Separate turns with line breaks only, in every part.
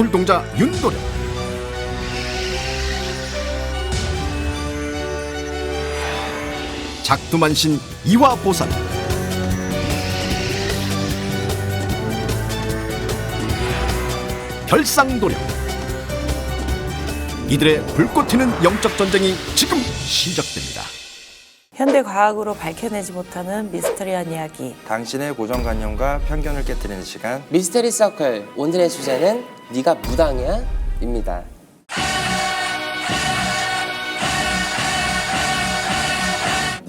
구슬동자 윤도령. 작두만신 이화보살. 별상도령. 이들의 불꽃 튀는 영적 전쟁이 지금 시작됩니다.
현대 과학으로 밝혀내지 못하는 미스터리한 이야기.
당신의 고정관념과 편견을 깨뜨리는 시간.
미스테리 서클. 오늘의 주제는 네가 무당이야? 입니다.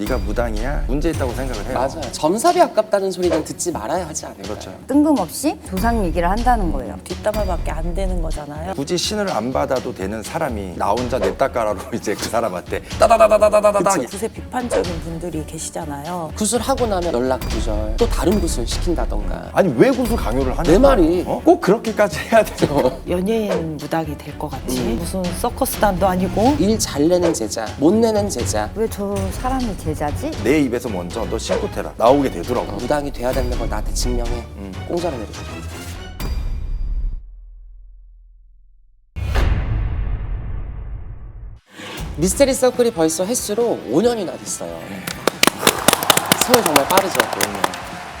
네가 무당이야? 문제 있다고 생각을 해요
맞아요. 점삽이 아깝다는 소리는 듣지 말아야 하지 않을까요?
그렇죠
뜬금없이 조상 얘기를 한다는 거예요.
뒷담화밖에 안 되는 거잖아요.
굳이 신을 안 받아도 되는 사람이 나 혼자 내 따까라로 이제 그 사람한테 따다다다다다다다
구세 비판적인 분들이 계시잖아요.
구술하고 나면 연락 두절, 또 다른 구술 시킨다던가.
아니 왜 구슬 강요를 하냐
내 말이.
어? 꼭 그렇게까지 해야 돼요
연예인 무당이 될 것 같지. 무슨 서커스단도 아니고.
일 잘 내는 제자, 못 내는 제자.
왜 저 사람이 제 자지?
내 입에서 먼저 너 신고 태라 나오게 되더라고
무당이 돼야 된다는 걸 나한테 증명해. 공짜로 내려줄게. 미스테리 서클이 벌써 횟수로 5년이나 됐어요. 세월 정말 빠르죠.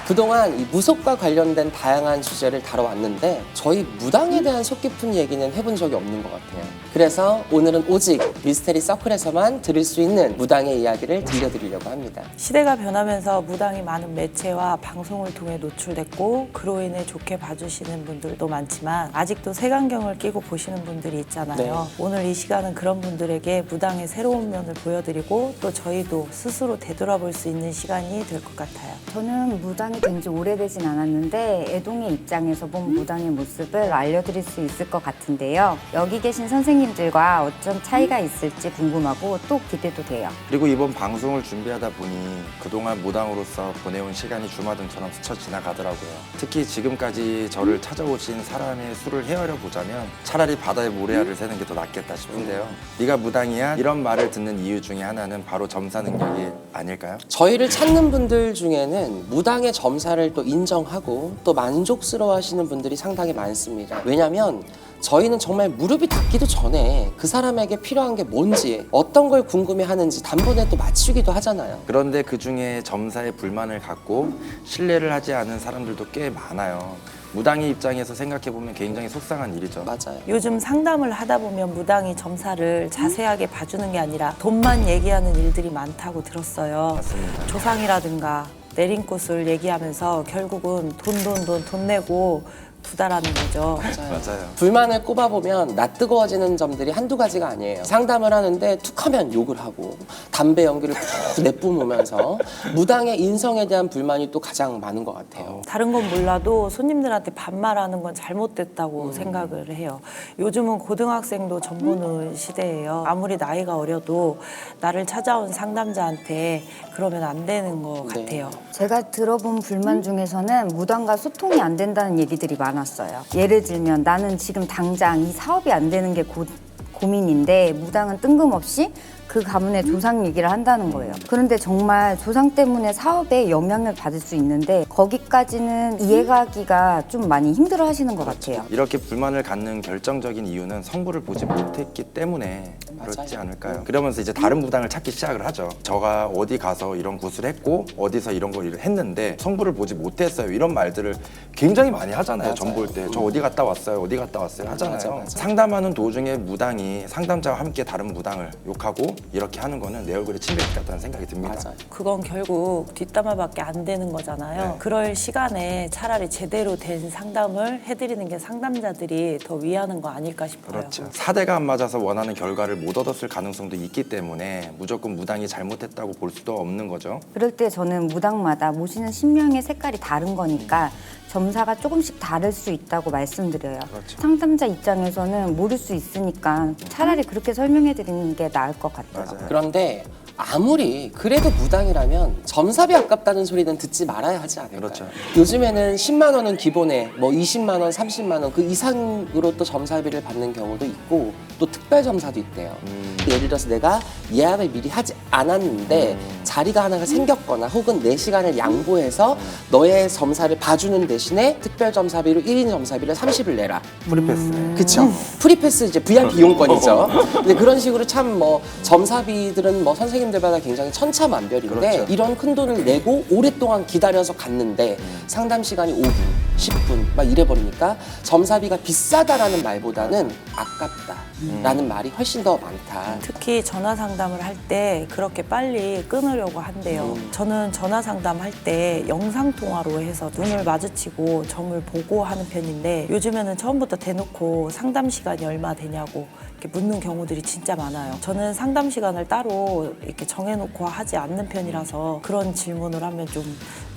그동안 이 무속과 관련된 다양한 주제를 다뤄왔는데 저희 무당에 대한 속 깊은 얘기는 해본 적이 없는 것 같아요. 그래서 오늘은 오직 미스테리 서클에서만 들을 수 있는 무당의 이야기를 들려드리려고 합니다.
시대가 변하면서 무당이 많은 매체와 방송을 통해 노출됐고 그로 인해 좋게 봐주시는 분들도 많지만 아직도 색안경을 끼고 보시는 분들이 있잖아요. 오늘 이 시간은 그런 분들에게 무당의 새로운 면을 보여드리고 또 저희도 스스로 되돌아볼 수 있는 시간이 될 것 같아요.
저는 무당이 된 지 오래되진 않았는데 애동의 입장에서 본 무당의 모습을 알려드릴 수 있을 것 같은데요. 여기 계신 선생님 들과 어쩜 차이가 있을지 궁금하고 또 기대도 돼요.
그리고 이번 방송을 준비하다 보니 그동안 무당으로서 보내온 시간이 주마등처럼 스쳐 지나가더라고요. 특히 지금까지 저를 찾아오신 사람의 수를 헤아려 보자면 차라리 바다에 모래알을 새는 게 더 낫겠다 싶은데요. 네가 무당이야? 이런 말을 듣는 이유 중에 하나는 바로 점사 능력이 아닐까요?
저희를 찾는 분들 중에는 무당의 점사를 또 인정하고 또 만족스러워 하시는 분들이 상당히 많습니다. 왜냐면 저희는 정말 무릎이 닿기도 전에 그 사람에게 필요한 게 뭔지 어떤 걸 궁금해 하는지 단번에 또 맞추기도 하잖아요.
그런데 그 중에 점사에 불만을 갖고 신뢰를 하지 않은 사람들도 꽤 많아요. 무당의 입장에서 생각해 보면 굉장히 속상한 일이죠.
맞아요.
요즘 상담을 하다 보면 무당이 점사를 자세하게 봐주는 게 아니라 돈만 얘기하는 일들이 많다고 들었어요.
맞습니다.
조상이라든가 내린 꽃을 얘기하면서 결국은 돈 돈 돈 돈 내고 부다라는 거죠.
맞아요.
불만을 꼽아보면 낯 뜨거워지는 점들이 한두 가지가 아니에요. 상담을 하는데 툭 하면 욕을 하고 담배 연기를 푹 내뿜으면서 무당의 인성에 대한 불만이 또 가장 많은 것 같아요.
다른 건 몰라도 손님들한테 반말하는 건 잘못됐다고 생각을 해요. 요즘은 고등학생도 전보는 시대예요. 아무리 나이가 어려도 나를 찾아온 상담자한테 그러면 안 되는 것
네.
같아요.
제가 들어본 불만 중에서는 무당과 소통이 안 된다는 얘기들이 많았어요. 예를 들면 나는 지금 당장 이 사업이 안 되는 게 고, 고민인데 무당은 뜬금없이 그 가문의 조상 얘기를 한다는 거예요. 그런데 정말 조상 때문에 사업에 영향을 받을 수 있는데 거기까지는 이해가기가 좀 많이 힘들어 하시는 것 같아요.
이렇게 불만을 갖는 결정적인 이유는 성부를 보지 못했기 때문에 그렇지. 않을까요? 그러면서 이제 다른 무당을 찾기 시작을 하죠. 저가 어디 가서 이런 구슬 했고 어디서 이런 걸 했는데 성부를 보지 못했어요. 이런 말들을 굉장히 많이 하잖아요. 전 볼 때. 저 어디 갔다 왔어요. 어디 갔다 왔어요. 하잖아요.
맞아, 맞아.
상담하는 도중에 무당이 상담자와 함께 다른 무당을 욕하고 이렇게 하는 거는 내 얼굴에 침뱉기 같다는 생각이 듭니다.
맞아요.
그건 결국 뒷담화밖에 안 되는 거잖아요.
네.
그럴 시간에 차라리 제대로 된 상담을 해드리는 게 상담자들이 더 위하는 거 아닐까 싶어요.
그렇죠. 사대가 안 맞아서 원하는 결과를 못 얻었을 가능성도 있기 때문에 무조건 무당이 잘못했다고 볼 수도 없는 거죠.
그럴 때 저는 무당마다 모시는 신명의 색깔이 다른 거니까 점사가 조금씩 다를 수 있다고 말씀드려요.
그렇죠.
상담자 입장에서는 모를 수 있으니까 차라리 그렇게 설명해 드리는 게 나을 것 같아요.
맞아요.
그런데 아무리 그래도 무당이라면 점삽이 아깝다는 소리는 듣지 말아야 하지 않을까요?
그렇죠.
요즘에는 10만 원은 기본에 뭐 20만 원, 30만 원 그 이상으로 또 점사비를 받는 경우도 있고 또 특별 점사도 있대요.
음.
예를 들어서 내가 예약을 미리 하지 않았는데 자리가 하나가 생겼거나 혹은 내 시간을 양보해서 너의 점사를 봐주는 대신에 특별 점사비로 1인 점사비를 30을 내라.
프리패스네.
그쵸. 프리패스 이제 VIP 이용권이죠. 근데 그런 식으로 참 뭐 점사비들은 뭐 선생님들마다 굉장히 천차만별인데
그렇죠.
이런 큰 돈을 내고 오랫동안 기다려서 갔는데 상담 시간이 5분, 10분 막 이래 버리니까 점사비가 비싸다라는 말보다는 아깝다라는 말이 훨씬 더 많다.
특히 전화 상담을 할 때 그렇게 빨리 끊으려 고 한대요. 저는 전화 상담할 때 영상 통화로 해서 눈을 마주치고 점을 보고 하는 편인데 요즘에는 처음부터 대놓고 상담 시간이 얼마 되냐고 이렇게 묻는 경우들이 진짜 많아요. 저는 상담 시간을 따로 이렇게 정해놓고 하지 않는 편이라서 그런 질문을 하면 좀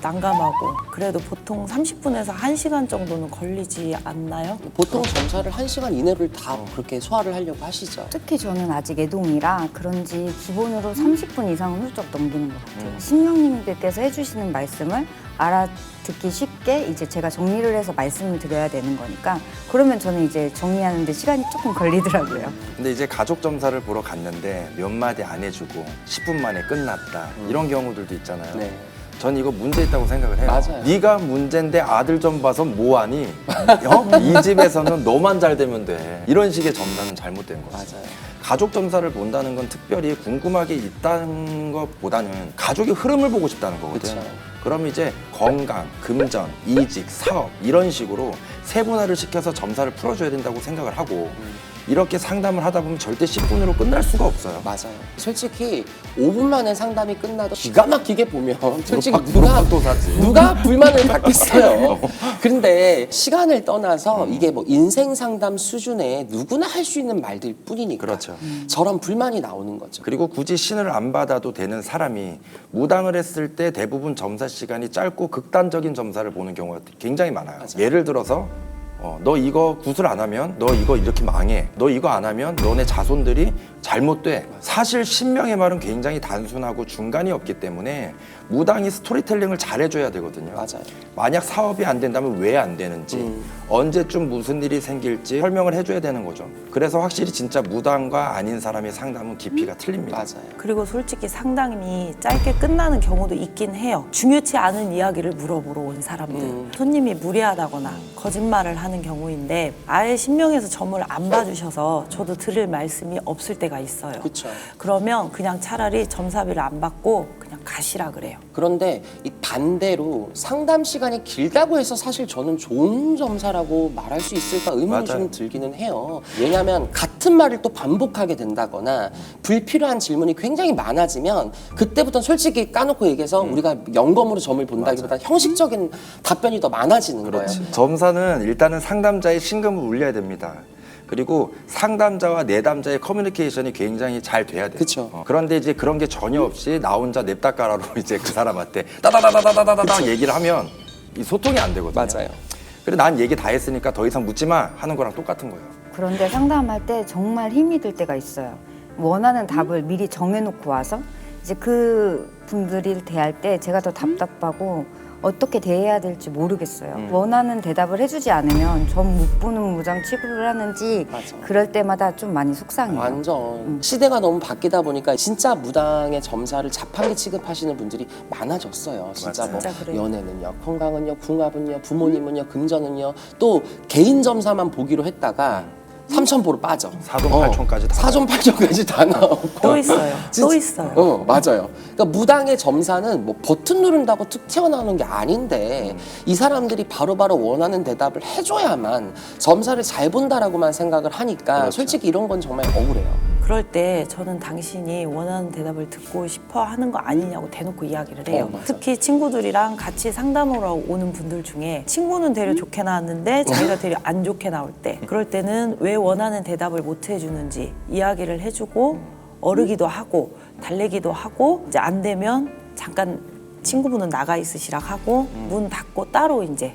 난감하고 그래도 보통 30분에서 1시간 정도는 걸리지 않나요?
보통 점사를 1시간 이내를 다 그렇게 소화를 하려고 하시죠.
특히 저는 아직 애동이라 그런지 기본으로 30분 이상은 훌쩍 넘기는 것 같아요. 신명님들께서 해주시는 말씀을 알아듣기 쉽게 이제 제가 정리를 해서 말씀을 드려야 되는 거니까 그러면 저는 이제 정리하는데 시간이 조금 걸리더라고요.
근데 이제 가족 점사를 보러 갔는데 몇 마디 안 해주고 10분 만에 끝났다 이런 경우들도 있잖아요.
네.
전 이거 문제 있다고 생각을 해요.
맞아요.
네가 문제인데 아들 점 봐서 뭐하니? 어? 이 집에서는 너만 잘 되면 돼. 이런 식의 점사는 잘못된 거죠.
맞아요.
가족 점사를 본다는 건 특별히 궁금하게 있다는 것보다는 가족의 흐름을 보고 싶다는 거거든요.
그쵸.
그럼 이제 건강, 금전, 이직, 사업 이런 식으로 세분화를 시켜서 점사를 풀어줘야 된다고 생각을 하고 이렇게 상담을 하다 보면 절대 10분으로 끝날 수가 없어요.
맞아요. 솔직히 5분 만에 상담이 끝나도 기가 막히게 보면 솔직히 누가
누가 또 사지?
누가 불만을 갖겠어요. 그런데 시간을 떠나서 이게 뭐 인생 상담 수준의 누구나 할 수 있는 말들 뿐이니까
그렇죠.
저런 불만이 나오는 거죠.
그리고 굳이 신을 안 받아도 되는 사람이 무당을 했을 때 대부분 점사 시간이 짧고 극단적인 점사를 보는 경우가 굉장히 많아요.
맞아요.
예를 들어서 어, 너 이거 구슬 안 하면 너 이거 이렇게 망해. 너 이거 안 하면 너네 자손들이 잘못돼. 사실 신명의 말은 굉장히 단순하고 중간이 없기 때문에 무당이 스토리텔링을 잘 해줘야 되거든요.
맞아요.
만약 사업이 안 된다면 왜 안 되는지
음.
언제쯤 무슨 일이 생길지 설명을 해줘야 되는 거죠. 그래서 확실히 진짜 무당과 아닌 사람의 상담은 깊이가 틀립니다.
맞아요.
그리고 솔직히 상담이 짧게 끝나는 경우도 있긴 해요. 중요치 않은 이야기를 물어보러 온 사람들.
음.
손님이 무리하다거나 거짓말을 하는 경우인데 아예 신명에서 점을 안 봐주셔서 저도 드릴 말씀이 없을 때가 있어요.
그쵸.
그러면 그냥 차라리 점사비를 안 받고 그냥 가시라 그래요.
그런데 이 반대로 상담 시간이 길다고 해서 사실 저는 좋은 점사라고 말할 수 있을까 의문이
맞아요.
좀 들기는 해요. 왜냐하면 같은 말을 또 반복하게 된다거나 불필요한 질문이 굉장히 많아지면 그때부터 솔직히 까놓고 얘기해서
음.
우리가 영검으로 점을 본다기보다 형식적인 답변이 더 많아지는
그렇지.
거예요.
점사는 일단은 상담자의 신금을 울려야 됩니다. 그리고 상담자와 내담자의 커뮤니케이션이 굉장히 잘 돼야 돼요.
그쵸.
어, 그런데 이제 그런 게 전혀 없이 나 혼자 냅다 까라로 이제 그 사람한테 따다다다다다다다 얘기를 하면 이 소통이 안 되거든요.
맞아요.
그래 난 얘기 다 했으니까 더 이상 묻지 마 하는 거랑 똑같은 거예요.
그런데 상담할 때 정말 힘이 들 때가 있어요. 원하는 답을 미리 정해놓고 와서 이제 그 분들이 대할 때 제가 더 답답하고 어떻게 대해야 될지 모르겠어요.
음.
원하는 대답을 해주지 않으면 전 못 보는 무장 취급을 하는지
맞아.
그럴 때마다 좀 많이 속상해요.
완전 시대가 너무 바뀌다 보니까 진짜 무당의 점사를 자판기 취급하시는 분들이 많아졌어요. 진짜 뭐
진짜 그래요.
연애는요, 건강은요, 궁합은요, 부모님은요, 금전은요, 또 개인 점사만 보기로 했다가 삼천보로 빠져.
사돈 팔촌까지 다
사돈 팔촌까지 다 나오고.
또 있어요. 또
진짜-
있어요.
어, 맞아요. 그러니까 무당의 점사는 뭐 버튼 누른다고 툭 튀어나오는 게 아닌데 이 사람들이 바로바로 원하는 대답을 해줘야만 점사를 잘 본다라고만 생각을 하니까
그렇죠.
솔직히 이런 건 정말 억울해요.
그럴 때 저는 당신이 원하는 대답을 듣고 싶어 하는 거 아니냐고 대놓고 이야기를 해요.
어.
특히 친구들이랑 같이 상담하러 오는 분들 중에 친구는 되려 좋게 나왔는데 자기가 되려 안 좋게 나올 때 그럴 때는 왜 원하는 대답을 못 해주는지 이야기를 해주고 어르기도 하고 달래기도 하고 이제 안 되면 잠깐 친구분은 나가 있으시라 하고 문 닫고 따로 이제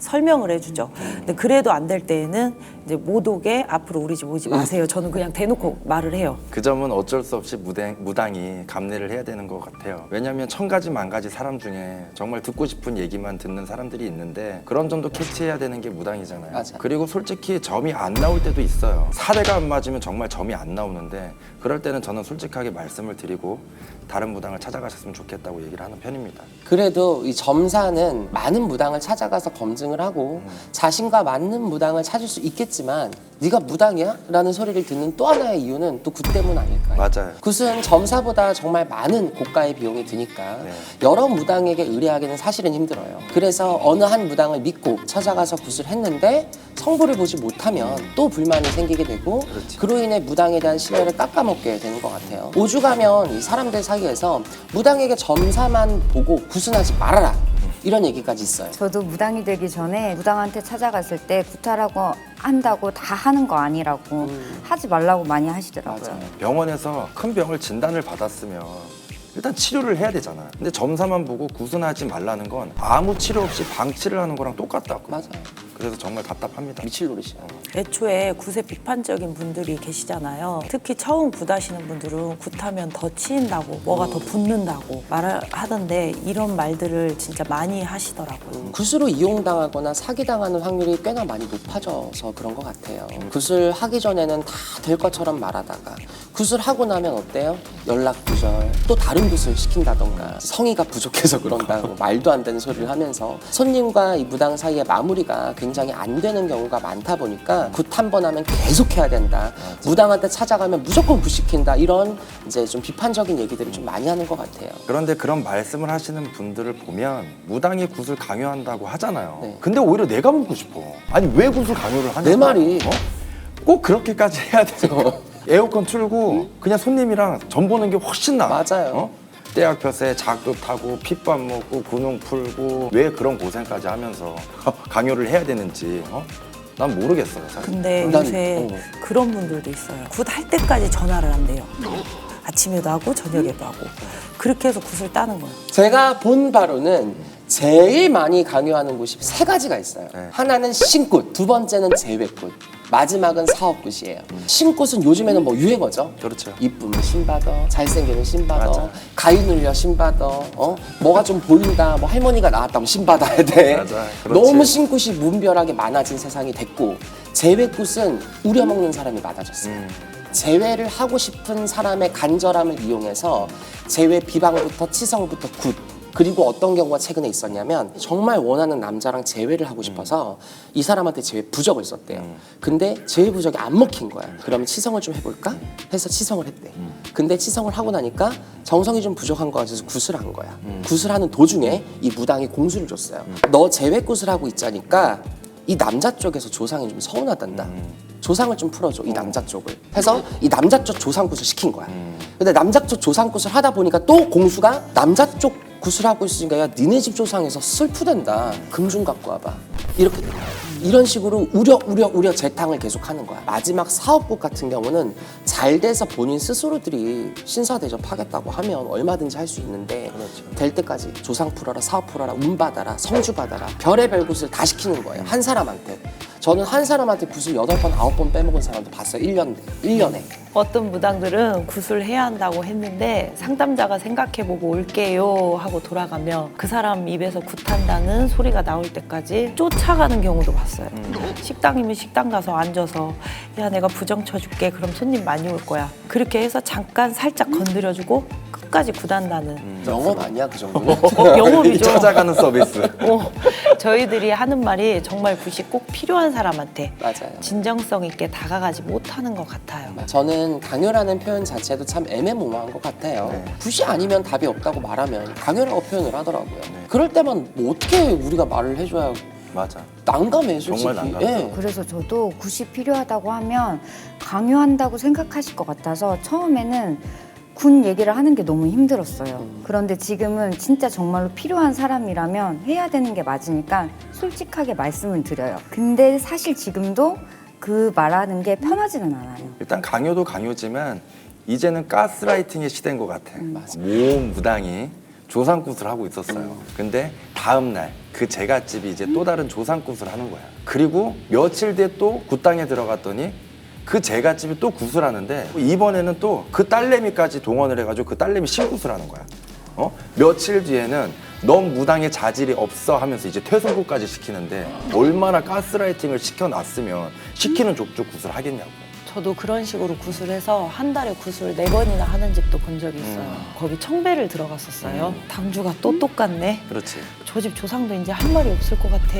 설명을 해주죠. 근데 그래도 안 될 때에는 이제 못 오게 앞으로 우리 집 오지 마세요. 저는 그냥 대놓고 말을 해요.
그 점은 어쩔 수 없이 무당, 무당이 감내를 해야 되는 것 같아요. 왜냐하면 천 가지 만 가지 사람 중에 정말 듣고 싶은 얘기만 듣는 사람들이 있는데 그런 점도 캐치해야 되는 게 무당이잖아요.
맞아.
그리고 솔직히 점이 안 나올 때도 있어요. 사례가 안 맞으면 정말 점이 안 나오는데 그럴 때는 저는 솔직하게 말씀을 드리고 다른 무당을 찾아가셨으면 좋겠다고 얘기를 하는 편입니다.
그래도 이 점사는 많은 무당을 찾아가서 검증을 하고 자신과 맞는 무당을 찾을 수 있겠지 만 네가 무당이야? 라는 소리를 듣는 또 하나의 이유는 또 굿 때문 아닐까요?
맞아요.
굿은 점사보다 정말 많은 고가의 비용이 드니까
네.
여러 무당에게 의뢰하기는 사실은 힘들어요. 그래서 어느 한 무당을 믿고 찾아가서 굿을 했는데 성부를 보지 못하면 또 불만이 생기게 되고
그렇지.
그로 인해 무당에 대한 신뢰를 깎아먹게 되는 것 같아요. 오죽하면 이 사람들 사이에서 무당에게 점사만 보고 굿은 하지 말아라 이런 얘기까지 있어요.
저도 무당이 되기 전에 무당한테 찾아갔을 때 구타라고 한다고 다 하는 거 아니라고 하지 말라고 많이 하시더라고요.
맞아요.
병원에서 큰 병을 진단을 받았으면 일단 치료를 해야 되잖아. 근데 점사만 보고 구순하지 말라는 건 아무 치료 없이 방치를 하는 거랑 똑같다고.
맞아요.
그래서 정말 답답합니다.
미칠 노릇이야.
애초에 굿에 비판적인 분들이 계시잖아요. 특히 처음 굿하시는 분들은 굿하면 더 치인다고, 뭐가 더 붙는다고 말을 하던데 이런 말들을 진짜 많이 하시더라고요.
굿으로 이용당하거나 사기당하는 확률이 꽤나 많이 높아져서 그런 것 같아요. 굿을 하기 전에는 다 될 것처럼 말하다가 굿을 하고 나면 어때요? 연락 두절 또 다른 굿을 시킨다던가 성의가 부족해서 그런다고 말도 안 되는 소리를 하면서 손님과 이 무당 사이의 마무리가 굉장히 안 되는 경우가 많다 보니까 굿 한 번 하면 계속 해야 된다. 무당한테 찾아가면 무조건 굿 시킨다. 이런 이제 좀 비판적인 얘기들을 좀 많이 하는 것 같아요.
그런데 그런 말씀을 하시는 분들을 보면 무당이 굿을 강요한다고 하잖아요.
네.
근데 오히려 내가 묻고 싶어. 아니 왜 굿을 강요를 하냐?
내 말이.
어? 꼭 그렇게까지 해야 돼요. 에어컨 틀고 그냥 손님이랑 전 보는 게 훨씬 나아.
맞아요.
어? 떼약볕에 작도 타고 핏밥 먹고 근육 풀고 왜 그런 고생까지 하면서 강요를 해야 되는지 어? 난 모르겠어요 사실.
근데
난-
요새
어.
그런 분들도 있어요. 굿 할 때까지 전화를 한대요. 아침에도 하고 저녁에도 하고. 그렇게 해서 굿을 따는 거예요.
제가 본 바로는 제일 많이 강요하는 곳이 세 가지가 있어요.
네.
하나는 신굿, 두 번째는 제외굿, 마지막은 사업굿이에요. 신굿은 요즘에는 뭐 유행어죠.
그렇죠.
이쁘면 잘생기면 신받아,
맞아.
가위 눌려 신받아, 어? 뭐가 좀 보인다, 뭐 할머니가 나왔다면 신받아야 돼.
맞아, 그렇지.
너무 신굿이 무분별하게 많아진 세상이 됐고 제외굿은 우려먹는 사람이 많아졌어요.
음.
제외를 하고 싶은 사람의 간절함을 이용해서 제외 비방부터 치성부터 굿 그리고 어떤 경우가 최근에 있었냐면 정말 원하는 남자랑 재회를 하고 싶어서 이 사람한테 재회 부적을 썼대요. 근데 재회 부적이 안 먹힌 거야. 그러면 치성을 좀 해볼까? 해서 치성을 했대. 근데 치성을 하고 나니까 정성이 좀 부족한 거 같아서 굿을 한 거야. 굿을 하는 도중에 이 무당이 공수를 줬어요. 너 재회 굿을 하고 있자니까 이 남자 쪽에서 조상이 좀 서운하단다. 조상을 좀 풀어줘 이 남자 쪽을 해서 이 남자 쪽 조상 굿을 시킨 거야. 근데 남자 쪽 조상 굿을 하다 보니까 또 공수가 남자 쪽 굿을 하고 있으니까 야 니네 집 조상에서 슬프댄다. 금좀 갖고 와봐. 이렇게. 이런 식으로 우려 우려 우려 재탕을 계속 하는 거야. 마지막 사업국 같은 경우는 잘 돼서 본인 스스로들이 신사 대접하겠다고 하면 얼마든지 할 수 있는데 될 때까지 조상 풀어라 사업 풀어라 운 받아라 성주 받아라 별의별 굿을 다 시키는 거예요. 한 사람한테. 저는 한 사람한테 굿을 여덟 번 아홉 번 빼먹은 사람도 봤어요. 1년, 일년에
어떤 무당들은 굿을 해야 한다고 했는데 상담자가 생각해보고 올게요 하고 돌아가면 그 사람 입에서 굿한다는 소리가 나올 때까지 쫓아가는 경우도 봤어요. 식당이면 식당 가서 앉아서 야 내가 부정 쳐줄게 그럼 손님 많이 올 거야. 그렇게 해서 잠깐 살짝 건드려주고 끝까지 굿한다는
영업 아니야 그 정도는?
어, 영업이죠.
찾아가는 서비스.
어, 저희들이 하는 말이 정말 굿이 꼭 필요한 사람한테
맞아요.
진정성 있게 다가가지 못하는 것 같아요.
저는 강요라는 표현 자체도 참 애매모호한 것 같아요.
네.
굿이 아니면 답이 없다고 말하면 강요라고 표현을 하더라고요. 그럴 때만 뭐 어떻게 우리가 말을 해줘야
맞아.
난감해 솔직히.
정말 난감해요.
예.
그래서 저도 굿이 필요하다고 하면 강요한다고 생각하실 것 같아서 처음에는 군 얘기를 하는 게 너무 힘들었어요. 그런데 지금은 진짜 정말로 필요한 사람이라면 해야 되는 게 맞으니까 솔직하게 말씀을 드려요. 근데 사실 지금도 그 말하는 게 편하지는 않아요.
일단 강요도 강요지만 이제는 가스라이팅의 시대인 것 같아.
음,
모험 무당이 조상굿을 하고 있었어요. 근데 다음 날 그 제갓집이 이제 또 다른 조상굿을 하는 거야. 그리고 며칠 뒤에 또 굿당에 들어갔더니 그 제갓집이 또 굿을 하는데 이번에는 또 그 딸내미까지 동원을 해가지고 그 딸내미 신굿을 하는 거야. 어? 며칠 뒤에는 넌 무당의 자질이 없어 하면서 이제 퇴소굿까지 시키는데 얼마나 가스라이팅을 시켜놨으면 시키는 족족 굿을 하겠냐고.
저도 그런 식으로 구슬해서 한 달에 구슬 네 번이나 하는 집도 본 적이 있어요. 거기 청배를 들어갔었어요. 당주가 또 똑같네.
그렇지.
저 집 조상도 이제 한 마리 없을 것 같아.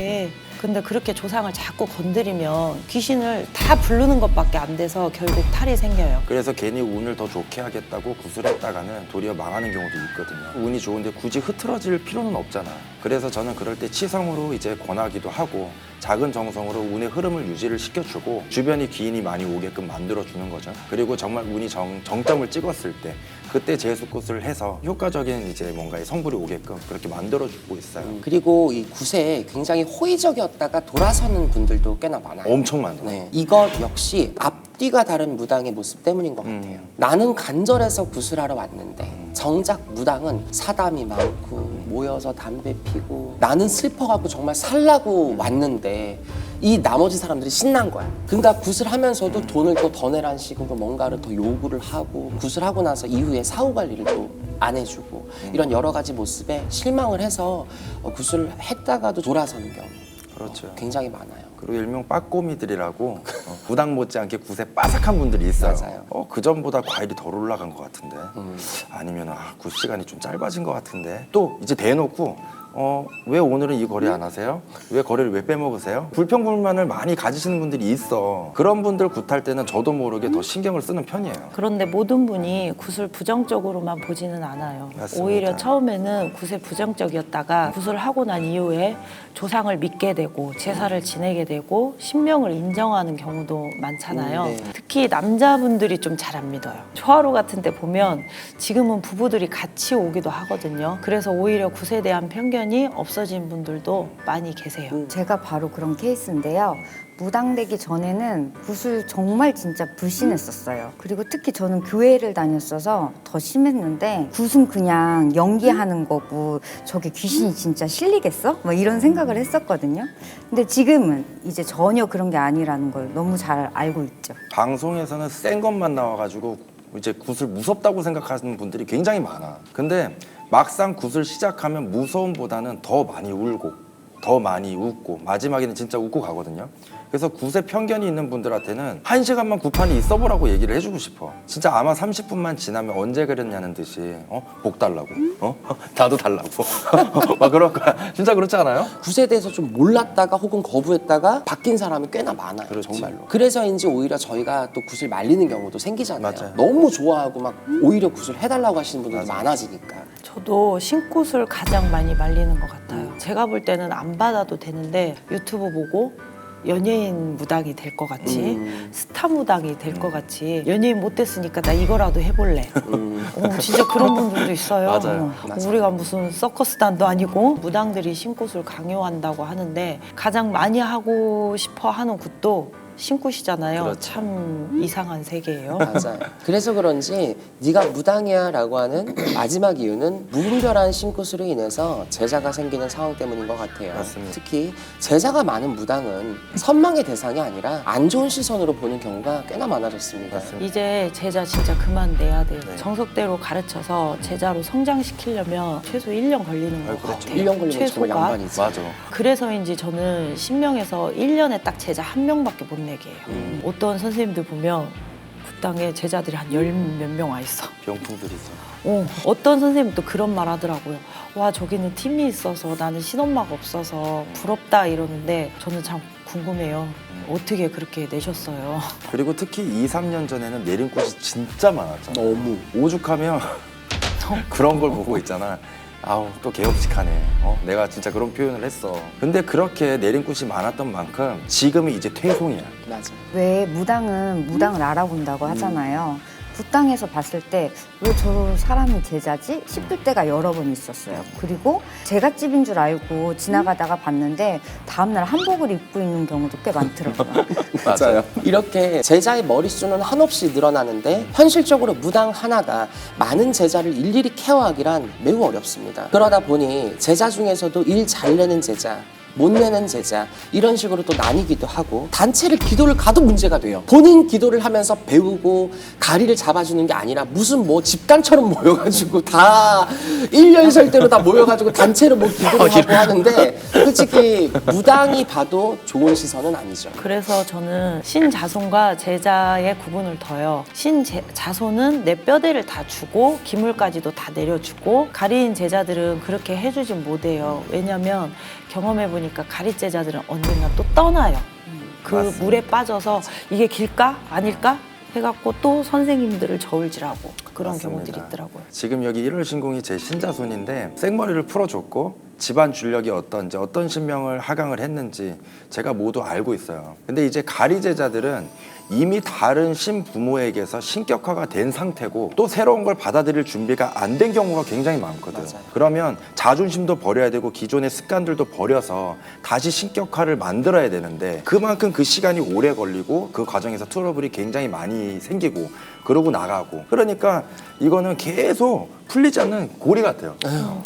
근데 그렇게 조상을 자꾸 건드리면 귀신을 다 부르는 것밖에 안 돼서 결국 탈이 생겨요.
그래서 괜히 운을 더 좋게 하겠다고 구슬했다가는 도리어 망하는 경우도 있거든요. 운이 좋은데 굳이 흐트러질 필요는 없잖아. 그래서 저는 그럴 때 치성으로 이제 권하기도 하고 작은 정성으로 운의 흐름을 유지를 시켜주고 주변이 기인이 많이 오게끔 만들어주는 거죠. 그리고 정말 운이 정, 정점을 찍었을 때 그때 재수굿을 해서 효과적인 이제 뭔가의 성불이 오게끔 그렇게 만들어주고 있어요.
그리고 이 굿에 굉장히 호의적이었다가 돌아서는 분들도 꽤나 많아요.
엄청 많아요.
네. 이것 역시 앞뒤가 다른 무당의 모습 때문인 것 같아요.
음.
나는 간절해서 구슬하러 왔는데 정작 무당은 사담이 많고 모여서 담배 피고 나는 슬퍼갖고 정말 살라고 왔는데 이 나머지 사람들이 신난 거야. 그러니까 구슬하면서도 돈을 또 더 내라는 식으로 뭔가를 더 요구를 하고 구슬하고 나서 이후에 사후 관리를 또 안 해주고 이런 여러 가지 모습에 실망을 해서 어, 구슬을 했다가도 돌아서는 경우
그렇죠.
굉장히 많아요.
그리고 일명 빠꼬미들이라고 어, 무당 못지않게 굿에 빠삭한 분들이 있어요.
맞아요.
어, 그 전보다 과일이 덜 올라간 것 같은데
음.
아니면 아, 굿 시간이 좀 짧아진 것 같은데 또 이제 대놓고 어, 왜 오늘은 이 거래 안 하세요? 왜 거래를 왜 빼먹으세요? 불평불만을 많이 가지시는 분들이 있어. 그런 분들 굿할 때는 저도 모르게 더 신경을 쓰는 편이에요.
그런데 모든 분이 굿을 부정적으로만 보지는 않아요.
맞습니다.
오히려 처음에는 굿에 부정적이었다가 굿을 하고 난 이후에 조상을 믿게 되고 제사를 지내게 되고 신명을 인정하는 경우도 많잖아요.
음, 네.
특히 남자분들이 좀 잘 안 믿어요. 초하루 같은 데 보면 지금은 부부들이 같이 오기도 하거든요. 그래서 오히려 굿에 대한 편견 이 없어진 분들도 많이 계세요.
제가 바로 그런 케이스인데요. 무당되기 전에는 굿을 정말 진짜 불신했었어요. 그리고 특히 저는 교회를 다녔어서 더 심했는데 굿은 그냥 연기하는 거고 저게 귀신이 진짜 실리겠어? 뭐 이런 생각을 했었거든요. 근데 지금은 이제 전혀 그런 게 아니라는 걸 너무 잘 알고 있죠.
방송에서는 센 것만 나와가지고 이제 굿을 무섭다고 생각하는 분들이 굉장히 많아. 근데 막상 굿을 시작하면 무서움보다는 더 많이 울고 더 많이 웃고 마지막에는 진짜 웃고 가거든요. 그래서 굿에 편견이 있는 분들한테는 한 시간만 굿판이 있어보라고 얘기를 해주고 싶어. 진짜 아마 30분만 지나면 언제 그랬냐는 듯이 어? 복 달라고. 어? 나도 달라고. 막 그럴 거야. 진짜 그렇지 않아요?
굿에 대해서 좀 몰랐다가 혹은 거부했다가 바뀐 사람이 꽤나 많아요
그렇지.
정말로 그래서인지 오히려 저희가 또 굿을 말리는 경우도 생기잖아요
맞아요.
너무 좋아하고 막 오히려 굿을 해달라고 하시는 분들이 많아지니까
저도 신굿을 가장 많이 말리는 것 같아요. 제가 볼 때는 안 받아도 되는데 유튜브 보고 연예인 무당이 될 것 같이
음.
스타 무당이 될 것 같이 연예인 못 됐으니까 나 이거라도 해볼래.
음.
어, 진짜 그런 분들도 있어요.
맞아요.
어,
맞아요.
우리가 무슨 서커스단도 아니고 무당들이 신굿을 강요한다고 하는데 가장 많이 하고 싶어 하는 굿도 신굿이잖아요.
그렇죠.
참 이상한 세계예요.
맞아요 그래서 그런지 네가 무당이야 라고 하는 마지막 이유는 무분별한 신굿으로 인해서 제자가 생기는 상황 때문인 것 같아요
맞습니다.
특히 제자가 많은 무당은 선망의 대상이 아니라 안 좋은 시선으로 보는 경우가 꽤나 많아졌습니다
맞습니다.
이제 제자 진짜 그만 내야 돼요.
네.
정석대로 가르쳐서 제자로 성장시키려면 최소 1년 걸리는 것
아유, 그렇죠.
같아요.
1년 걸리면 정말
최소가.
양반이지
맞아.
그래서인지 저는 신명에서 1년에 딱 제자 한 명밖에 못 내
음.
어떤 선생님들 보면 그 땅에 제자들이 한 열 몇 명 와 있어.
병풍들이죠.
어, 어떤 선생님도 그런 말 하더라고요. 와, 저기는 팀이 있어서 나는 신엄마가 없어서 부럽다 이러는데 저는 참 궁금해요. 어떻게 그렇게 내셨어요?
그리고 특히 2, 3년 전에는 내림꽃이 진짜 많았잖아.
너무
오죽하면 그런 걸 보고 있잖아. 아우 또 개업식하네. 어? 내가 진짜 그런 표현을 했어. 근데 그렇게 내림꽃이 많았던 만큼 지금은 이제 퇴송이야.
맞아
왜 무당은 무당을 알아본다고 하잖아요. 굿당에서 봤을 때 왜저 사람이 제자지 싶을 때가 여러 번 있었어요. 그리고 제가 집인 줄 알고 지나가다가 봤는데 다음날 한복을 입고 있는 경우도 꽤 많더라고요.
맞아요. 이렇게 제자의 머릿수는 한없이 늘어나는데 현실적으로 무당 하나가 많은 제자를 일일이 케어하기란 매우 어렵습니다. 그러다 보니 제자 중에서도 일 잘 내는 제자, 못 내는 제자 이런 식으로 또 나뉘기도 하고 단체를 기도를 가도 문제가 돼요. 본인 기도를 하면서 배우고 가리를 잡아주는 게 아니라 무슨 뭐 집단처럼 모여가지고 다 일년설대로 다 모여가지고 단체로 뭐 기도를 하고 하는데 솔직히 무당이 봐도 좋은 시선은 아니죠.
그래서 저는 신자손과 제자의 구분을 둬요. 신자손은 내 뼈대를 다 주고 기물까지도 다 내려주고 가리인 제자들은 그렇게 해주진 못해요. 왜냐면 경험해보니 까 가리 제자들은 언젠가 또 떠나요. 그
맞습니다.
물에 빠져서 이게 길까? 아닐까? 해갖고 또 선생님들을 저울질하고 그런
맞습니다.
경우들이 있더라고요.
지금 여기 1월 신공이 제 신자손인데 생머리를 풀어줬고 집안 줄력이 어떤지 어떤 신명을 하강을 했는지 제가 모두 알고 있어요. 근데 이제 가리 제자들은 이미 다른 신부모에게서 신격화가 된 상태고 또 새로운 걸 받아들일 준비가 안 된 경우가 굉장히 많거든.
맞아요.
그러면 자존심도 버려야 되고 기존의 습관들도 버려서 다시 신격화를 만들어야 되는데 그만큼 그 시간이 오래 걸리고 그 과정에서 트러블이 굉장히 많이 생기고 그러고 나가고 그러니까 이거는 계속 풀리지 않는 고리 같아요.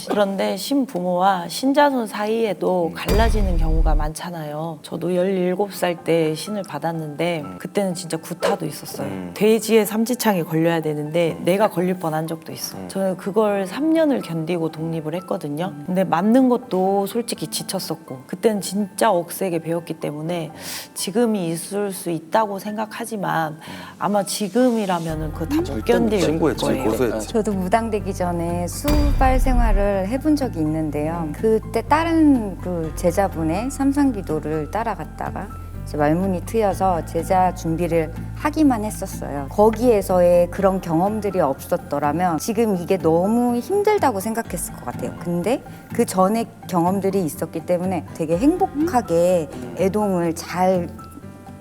그런데 신부모와 신자손 사이에도 갈라지는 경우가 많잖아요. 저도 17살 때 신을 받았는데 그때는 진짜 구타도 있었어요.
음.
돼지의 삼지창에 걸려야 되는데 내가 걸릴 뻔한 적도 있어. 요 저는 그걸 3년을 견디고 독립을 했거든요. 근데 맞는 것도 솔직히 지쳤었고 그때는 진짜 억세게 배웠기 때문에 지금이 있을 수 있다고 생각하지만 아마 지금이라면 은 그거 다 못 견딜
신고했지,
거예요.
고소했지.
저도 무당되기 전에 수발 생활을 해본 적이 있는데요. 그때 다른 그 제자분의 삼상기도를 따라갔다가 이제 말문이 트여서 제자 준비를 하기만 했었어요. 거기에서의 그런 경험들이 없었더라면 지금 이게 너무 힘들다고 생각했을 것 같아요. 근데 그 전에 경험들이 있었기 때문에 되게 행복하게 애동을 잘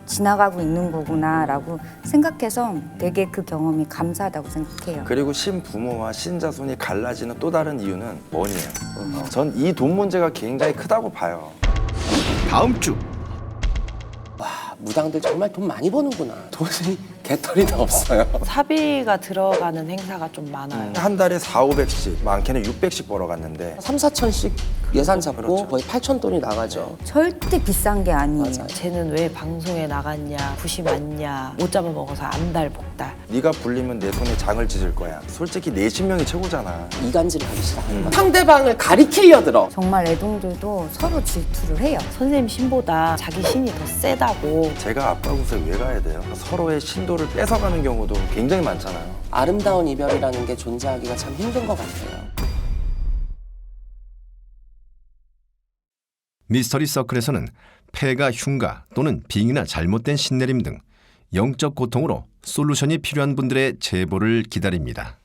지나가고 있는 거구나라고 생각해서 되게 그 경험이 감사하다고 생각해요.
그리고 신부모와 신자손이 갈라지는 또 다른 이유는 원이에요. 전 이 돈 문제가 굉장히 크다고 봐요.
다음
주와 무당들 정말 돈 많이 버는구나. 돈이 개털이도 없어요.
사비가 들어가는 행사가 좀 많아요.
한 달에 4, 500씩, 많게는 600씩 벌어갔는데
3, 4천씩 예산 잡고
그렇죠.
거의 8천 돈이 나가죠.
절대 비싼 게 아니에요.
맞아요.
쟤는 왜 방송에 나갔냐, 굿이 많냐, 못 잡아먹어서 안달 복달.
네가 불리면 내 손에 장을 찢을 거야. 솔직히 내 신명이 최고잖아.
이간질을 하기 시작하는 거야. 상대방을 가리키려 들어.
정말 애동들도 서로 질투를 해요.
선생님 신보다 자기 신이 더 세다고.
제가 아빠 곳에 왜 가야 돼요? 서로의 신 도를 뺏어가는 경우도 굉장히 많잖아요.
아름다운 이별이라는 게 존재하기가 참 힘든 것 같아요.
미스터리 서클에서는 폐가 흉가 또는 빙이나 잘못된 신내림 등 영적 고통으로 솔루션이 필요한 분들의 제보를 기다립니다.